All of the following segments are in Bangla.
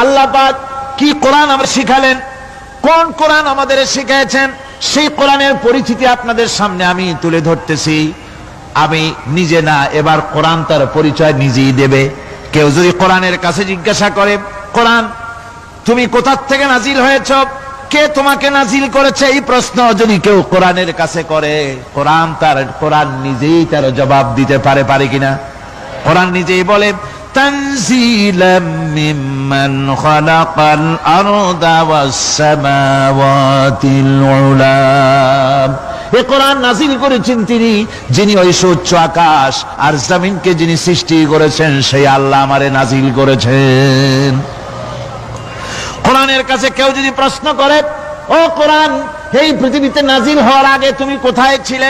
আল্লাহ কি কোরআন আমরা শিখালেন? কোন কোরআন আমাদের শিখিয়েছেন সেই কোরআনের পরিচিতি আপনাদের সামনে আমি তুলে ধরতেছি। আমি নিজে না, এবার কোরআন তার পরিচয় নিজেই দেবে। কেউ যদি কোরআনের কাছে জিজ্ঞাসা করে, কোরআন, তুমি কোথার থেকে নাজিল হয়েছ? কে তোমাকে নাজিল করেছে? এই প্রশ্ন যদি কেউ কোরআনের কাছে করে, কোরআন তার, কোরআন নিজেই তার জবাব দিতে পারে পারে কিনা? কোরআন নিজেই বলে تنزيلا ممن خلق الأرض والسماوات العلا এ কোরআন নাজিল করেছেন তিনি যিনি ওই সুচ্চ আকাশ আর জমিনকে যিনি সৃষ্টি করেছেন সেই আল্লাহ আমারে নাজিল করেছেন কোরআনের কাছে কেউ যদি প্রশ্ন করে ও কোরআন এই পৃথিবীতে নাজিল হওয়ার আগে তুমি কোথায় ছিলে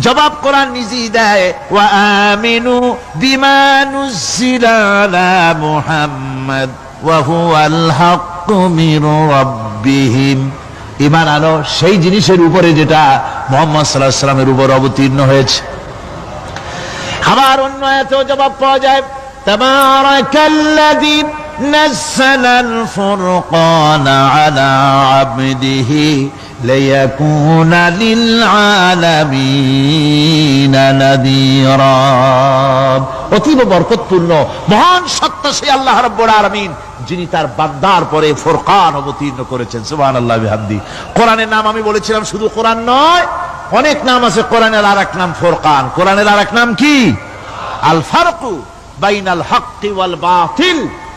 জবাব কোরআন নিজেই দেয়, ওয়া আমিনু বিমা মুহাম্মদ ঈমান আনো সেই জিনিসের উপরে যেটা মুহাম্মদ আলাইহি সাল্লামের উপর অবতীর্ণ হয়েছে। আবার অন্য এত জবাব পাওয়া যায়, তাবারাকাল্লাযী نزل الفرقان على عبده ليكون للعالمين نذيرا অতীব বরকতপূর্ণ মহান সত্তা সেই আল্লাহ রাব্বুল আলামিন যিনি তার বান্দার পরে ফোরকান অবতীর্ণ করেছেন সুবহানাল্লাহ বিহামদি কোরআনের নাম আমি বলেছিলাম শুধু কোরআন নয় অনেক নাম আছে কোরআনের আর এক নাম ফোরকান কোরআনের আর এক নাম কি আল ফারকু বাইনাল হক্কি ওয়াল বাতিল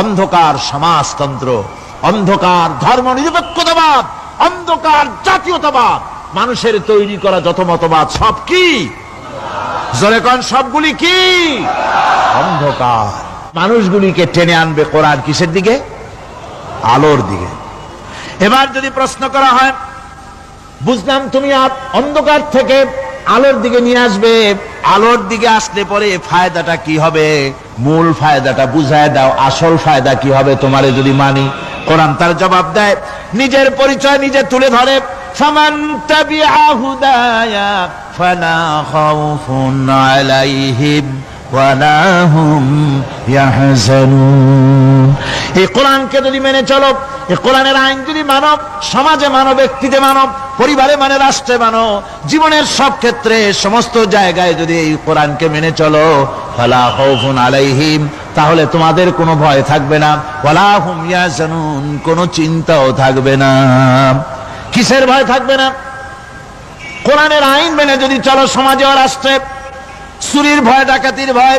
অন্ধকার সমাজতন্ত্র, অন্ধকার ধর্ম নিরপেক্ষতাবাদ অন্ধকার জাতীয়তাবাদ। মানুষের তৈরি করা যত মতবাদ, সব কি? কন, সবগুলি কি? অন্ধকার। মানুষগুলিকে টেনে আনবে কোরআন কিসের দিকে? আলোর দিকে। এবার যদি প্রশ্ন করা হয়, বুঝলাম তুমি অন্ধকার থেকে আলোর দিকে নিয়ে আসবে। আলোর দিকে আসলে পরে ফায়দাটা কি হবে? মূল ফায়দাটা বুঝায় দাও, আসল ফায়দা কি হবে তোমারে যদি মানি। কোরআন তার জবাব দেয়, নিজের পরিচয় নিজে তুলে ধরে এই কোরআনকে যদি মেনে চলো, এই কোরআনের আইন যদি মানব সমাজে মানব ব্যক্তিতে মানব পরিবারে মানে রাষ্ট্রে মানো, জীবনের সব ক্ষেত্রে সমস্ত জায়গায় যদি এই কোরআনকে মেনে চলো আলাইহিম, তাহলে তোমাদের কোনো ভয় থাকবে না, ওয়ালা হুম কোনো চিন্তাও থাকবে না। কিসের ভয় থাকবে না? কোরআনের আইন মেনে যদি চলো সমাজে রাষ্ট্রে, চুরির ভয়, ডাকাতির ভয়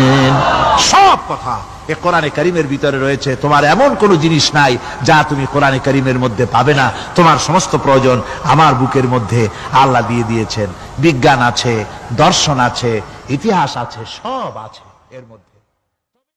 কথা এ কোরআনে করিমের ভিতরে রয়েছে, তোমার এমন কোনো জিনিস নাই যা তুমি কোরআনে করিমের মধ্যে পাবে না। তোমার সমস্ত প্রয়োজন আমার বুকের মধ্যে আল্লাহ দিয়ে দিয়েছেন। বিজ্ঞান আছে, দর্শন আছে, ইতিহাস আছে, সব আছে এর মধ্যে।